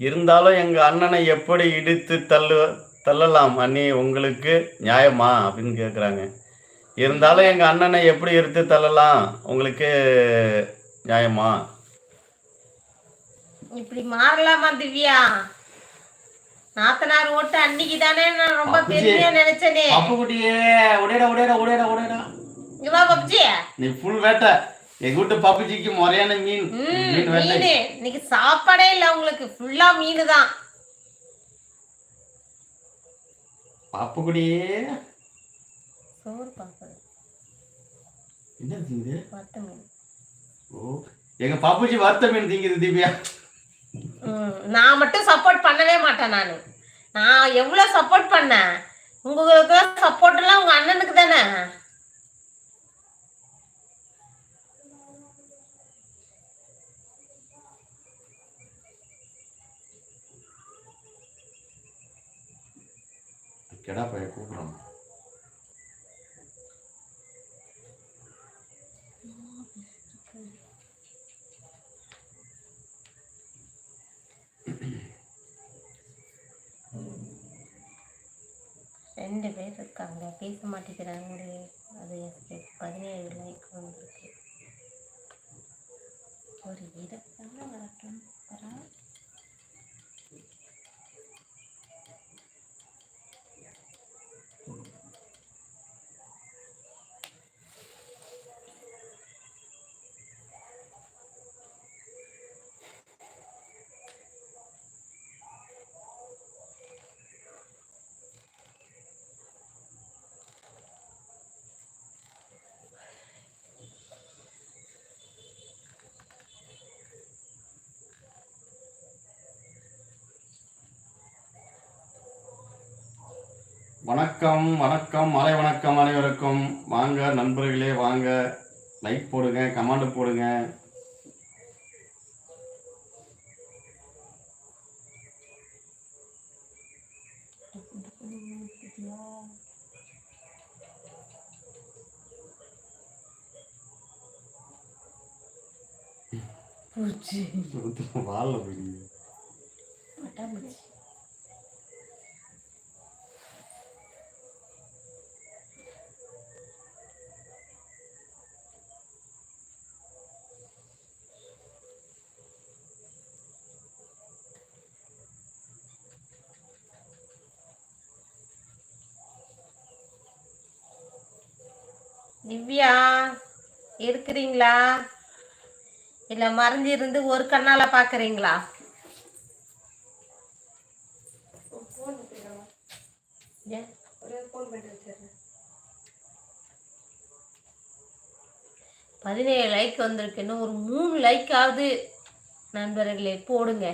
இருந்தாலும் எங்கள் அண்ணனை எப்படி இடித்து தள்ளு தள்ளலாம்? அண்ணி உங்களுக்கு நியாயமா? அப்படின்னு கேட்குறாங்க இருந்தாலும் எங்கள் அண்ணனை எப்படி எடுத்து தள்ளலாம்? உங்களுக்கு நியாயமா? இப்படி மாறலாமா திவ்யா? நாத்தனார் ஓட்டு அன்னைக்கு தானே நான் ரொம்ப. பெருமையா நினைச்சேனே. அப்பு குட்டியே உடையடா உடையடா உடையடா உடையடா. இங்க வா பப்ஜி. நீ ஃபுல் வேட்டை. எங்க வீட்டு பப்புஜிக்கு முறையான மீன்? இன்னைக்கு சாப்பாடே இல்ல உங்களுக்கு. ஃபுல்லா மீன் தான் பப்பு குட்டியே சோறு பாப்பது. என்ன திங்குது வத்த மீன். ஓ எங்க பப்புஜி வறுத்த மீன் திங்குது திவ்யா. ம், நான் மட்டும் சப்போர்ட் பண்ணவே மாட்டேன் நான். நான் எவ்வளவு சப்போர்ட் பண்ணேன்? உங்களுக்கு சப்போர்ட் எல்லாம் உங்க அண்ணனுக்கு தானே? கெடா பைய கூப்பிடுறோம் ரெண்டு பேர் இருக்காங்க. பேச மாட்டேங்கிறாங்களே. அது எனக்கு பதினேழு லைக் வந்திருக்கு. ஒரு இருபது வரட்டும். அப்புறம் வணக்கம் வணக்கம் மலை வணக்கம் அனைவருக்கும். வாங்க நண்பர்களே வாங்க. லைக் போடுங்க கமெண்ட் போடுங்க. வாழ போயிடுங்க திவ்யா இருக்கிறீங்களா? இல்ல மறைஞ்சிருந்து ஒரு கண்ணால பாக்குறீங்களா? பதினேழு லைக் வந்திருக்கு. இன்னும் ஒரு மூணு லைக் ஆகுது நண்பர்களே போடுங்க.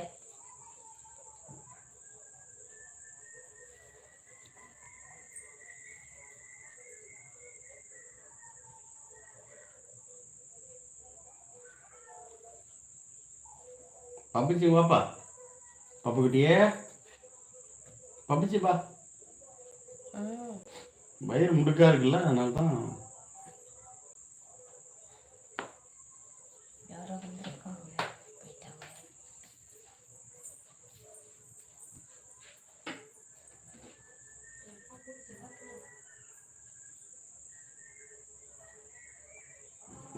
பப்புச்சி வாப்பா பப்பு குட்டியே பப்புச்சி பா ம், வயிறு முடுக்கா இருக்குல்ல அதனால தான்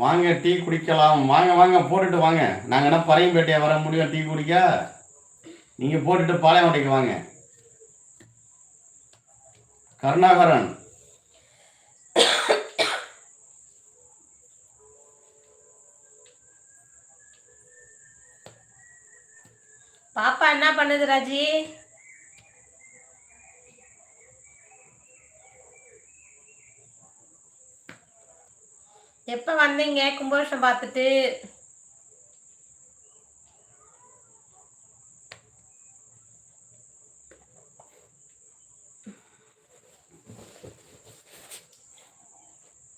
வாங்க டீ குடிக்கலாம். வாங்க வாங்க போட்டுட்டு வாங்க. நாங்கள் என்ன பறையம்பேட்டையா வர முடியும்? டீ குடிக்க? நீங்கள் போட்டுட்டு பாளையங்கோட்டைக்கு வாங்க. கருணாகரன். பாப்பா என்ன பண்ணுது ராஜி? எப்ப வந்தீங்க? கும்பாபிஷம் பார்த்துட்டு